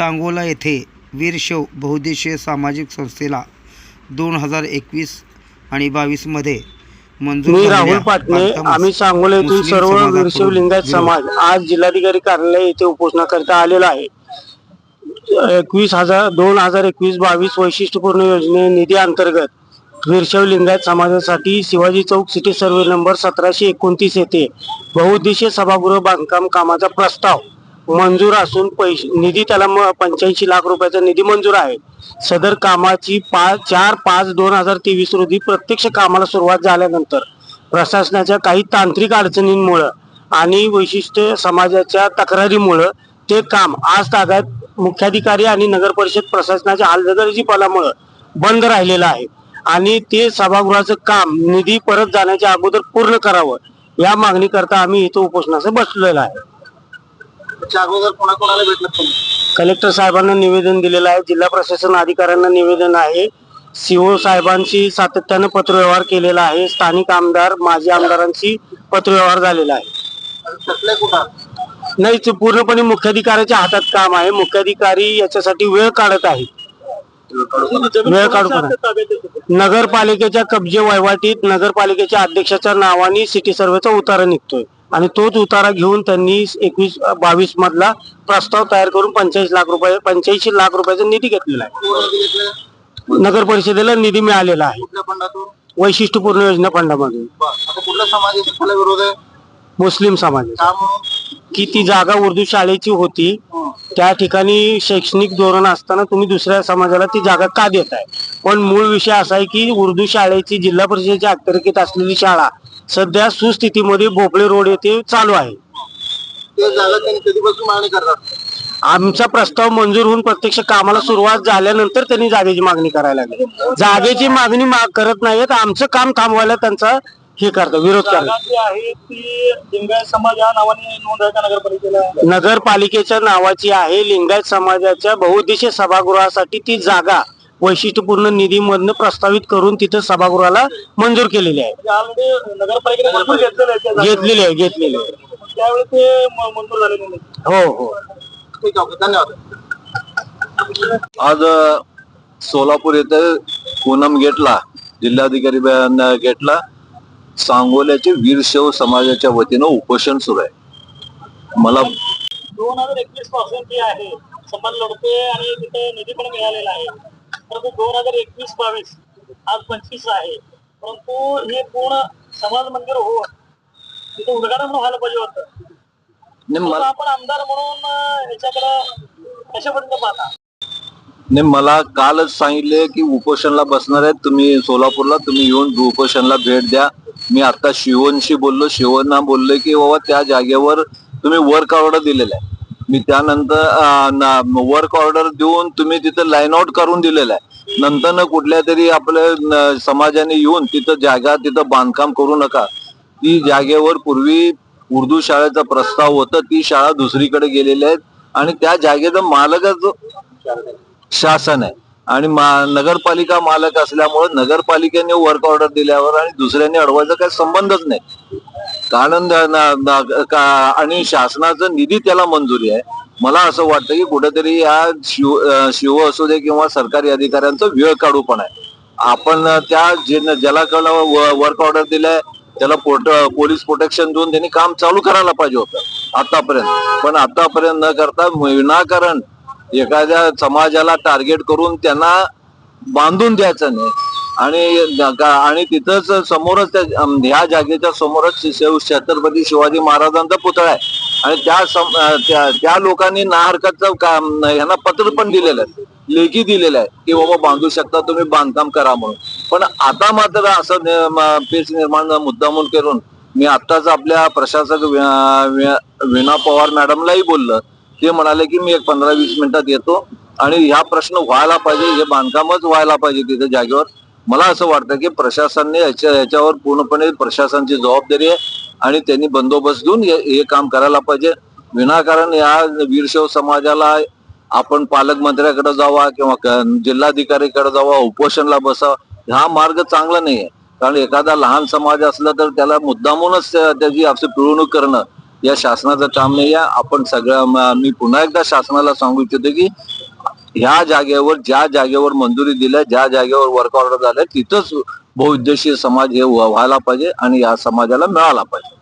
सांगोला येथे वीरशैव बहुद्देशीय सामाजिक संस्थेला दोन हजार एकवीस आणि बावीसमध्ये मी राहुल पाटणे आम्ही सांगोला येथील सर्व वीरशैव लिंगायत. समाज आज जिल्हाधिकारी कार्यालय येथे उपोषणाकरिता आलेला आहे एकवीस हजार दोन हजार एकवीस बावीस वैशिष्ट्यपूर्ण योजने निधी अंतर्गत वीरशैव लिंगायत समाजासाठी Shivaji Chowk city survey number सतराशे एकोणतीस येथे बहुउद्देशीय सभागृह बांधकाम कामाचा प्रस्ताव मंजूर असून पैसे निधी त्याला पंच्याऐंशी लाख रुपयाचा निधी मंजूर आहे. सदर कामाची पाच चार पाच दोन हजार तेवीस रोजी प्रत्यक्ष कामाला सुरुवात झाल्यानंतर प्रशासनाच्या काही तांत्रिक अडचणींमुळं आणि वैशिष्ट्य समाजाच्या तक्रारीमुळं ते काम आज ताब्यात मुख्याधिकारी आणि नगर परिषद प्रशासनाच्या हलगर्जीपणामुळं बंद राहिलेलं आहे. आणि ते सभागृहाचं काम निधी परत जाण्याच्या अगोदर पूर्ण करावं या मागणीकरता आम्ही इथं उपोषणाचं बसलेलं आहे. त्याच्या अगोदर कोणाकोणाला भेटलं तुम्ही कलेक्टर साहेबांना निवेदन दिलेलं आहे. जिल्हा प्रशासन अधिकाऱ्यांना निवेदन आहे. सीओ साहेबांशी सातत्यानं पत्रव्यवहार केलेला आहे. स्थानिक आमदार माजी आमदारांशी पत्रव्यवहार झालेला आहे. कुठं? नाही ते पूर्णपणे मुख्याधिकाऱ्याच्या हातात काम आहे. मुख्याधिकारी याच्यासाठी वेळ काढत आहे. वेळ काढून नगरपालिकेच्या कब्जे वहिवाटीत नगरपालिकेच्या अध्यक्षाच्या नावाने सिटी सर्वेचा उतारा निघतोय. आणि तोच उतारा घेऊन त्यांनी एकवीस बावीस मधला प्रस्ताव तयार करून पंच्याऐंशी लाख रुपये पंच्याऐंशी लाख रुपयाचा निधी घेतलेला आहे. नगर परिषदेला निधी मिळालेला आहे. वैशिष्ट्यपूर्ण योजना फंडामधून मुस्लिम समाज. का म्हणून? की ती जागा उर्दू शाळेची होती. त्या ठिकाणी शैक्षणिक धोरण असताना तुम्ही दुसऱ्या समाजाला ती जागा का देताय? पण मूळ विषय असा आहे की उर्दू शाळेची जिल्हा परिषदेच्या अखत्यारीत असलेली शाळा सध्या सुस्थितीमध्ये भोपळे रोड येथे चालू आहे. ते जागा त्यांनी कधीपासून मागणी करतात? आमचा प्रस्ताव मंजूर होऊन प्रत्यक्ष कामाला सुरुवात झाल्यानंतर त्यांनी जागेची मागणी करायला लागली. जागेची मागणी मा- करत नाहीत. आमचं काम थांबवायला त्यांचा हे करतात विरोध करतात जी आहे ती लिंगायत समाज या नावाने नोंद आहे का नगरपालिकेला? नगरपालिकेच्या नावाची आहे लिंगायत समाजाच्या बहुउद्देशीय सभागृहासाठी ती जागा वैशिष्ट्यपूर्ण निधीमधनं प्रस्तावित करून तिथं सभागृहाला मंजूर केलेली आहे. ऑलरेडी नगरपालिकेने भरपूर घेतलेलं आहे त्या जागेवर. घेतलेली आहे घेतलेली आहे. त्यावेळी ते म- मंजूर झालेले नाही. हो हो. ठीक आहे ओके धन्यवाद. आज अ, सोलापूर येथे पूनम गेटला जिल्हाधिकारी गेटला सांगोल्याचे वीरशैव समाजाच्या वतीनं उपोषण सुरू आहे. मला दोन हजार एकवीसपासून ती आहे. संबंध लढते आणि तिथे निधी पण मिळालेला आहे. परंतु दोन हजार एकवीस बावीस आज पंचवीस आहे. परंतु हे पूर्ण समाज मंदिर होऊन तिथे उद्घाटन व्हायला पाहिजे होतं. नाही, परंतु मला आपण आमदार म्हणून याच्याकडे कशापर्यंत पाहता? नाही, मला कालच सांगितले की उपोषणला बसणार आहेत. तुम्ही सोलापूरला तुम्ही येऊन उपोषणला भेट द्या. मी आता शिवनशी बोललो शिवना बोलले की बाबा त्या जागेवर तुम्ही वर्क ऑर्डर दिलेलं आहे. मी त्यानंतर वर्क ऑर्डर देऊन तुम्ही तिथं लाईन आउट करून दिलेलं आहे. नंतर न कुठल्या तरी आपल्या न- समाजाने येऊन तिथं जागा तिथं बांधकाम करू नका. ती जागेवर पूर्वी उर्दू शाळेचा प्रस्ताव होता ती शाळा दुसरीकडे गेलेली आहे आणि त्या जागेचा मालकच शासन आहे. आणि मा- नगरपालिका मालक असल्यामुळे नगरपालिकेने वर्क ऑर्डर दिल्यावर आणि दुसऱ्याने अडवायचा काही संबंधच नाही. कारण का- आणि शासनाचा निधी त्याला मंजुरी आहे. मला असं वाटतं की कुठेतरी या शिव शिव असू दे किंवा सरकारी अधिकाऱ्यांचा वेळ काढू पण आहे. आपण त्या जे ज्याला वर्क ऑर्डर दिलाय त्याला पोट पोलीस प्रोटेक्शन देऊन त्यांनी काम चालू करायला पाहिजे होतं आतापर्यंत. पण आतापर्यंत न करता विनाकारण एखाद्या समाजाला टार्गेट करून त्यांना बांधून द्यायचं नाही. आणि आणि तिथंच समोरच त्या ह्या जागेच्या समोरच छत्रपती शिवाजी महाराजांचा पुतळा आहे. आणि त्या त्या- लोकांनी ना हरकतचं काम पत्र पण दिलेलं आहे. लेखी दिलेलं आहे की बाबा बांधू शकता तुम्ही बांधकाम करा म्हणून. पण आता मात्र असं पेच निर्माण मुद्दामून करून मी आत्ताच आपल्या प्रशासक विना पवार मॅडमलाही बोललं. ते म्हणाले की मी एक पंधरा वीस मिनिटात येतो आणि ह्या प्रश्न व्हायला पाहिजे हे बांधकामच व्हायला पाहिजे तिथे जागेवर. मला असं वाटतं की प्रशासनाने याच्या याच्यावर पूर्णपणे प्रशासनाची जबाबदारी आहे आणि त्यांनी बंदोबस्त देऊन हे हे काम करायला पाहिजे. विनाकारण या वीरशैव समाजाला आपण पालकमंत्र्याकडे जावा किंवा क- जिल्हाधिकारीकडे जावा उपोषणला बसावा हा मार्ग चांगला नाही आहे कारण एखादा लहान समाज असला तर त्याला मुद्दामूनच त्याची आपली पिळवणूक करणं या शासनाचं काम नाही आहे. आपण सगळं मी पुन्हा एकदा शासनाला सांगू इच्छितो की ह्या जागेवर ज्या जागेवर मंजुरी दिल्या ज्या जागेवर वर्क ऑर्डर झालं तिथंच बहुउद्देशीय समाज हे व्हायला पाहिजे आणि या समाजाला मिळाला पाहिजे.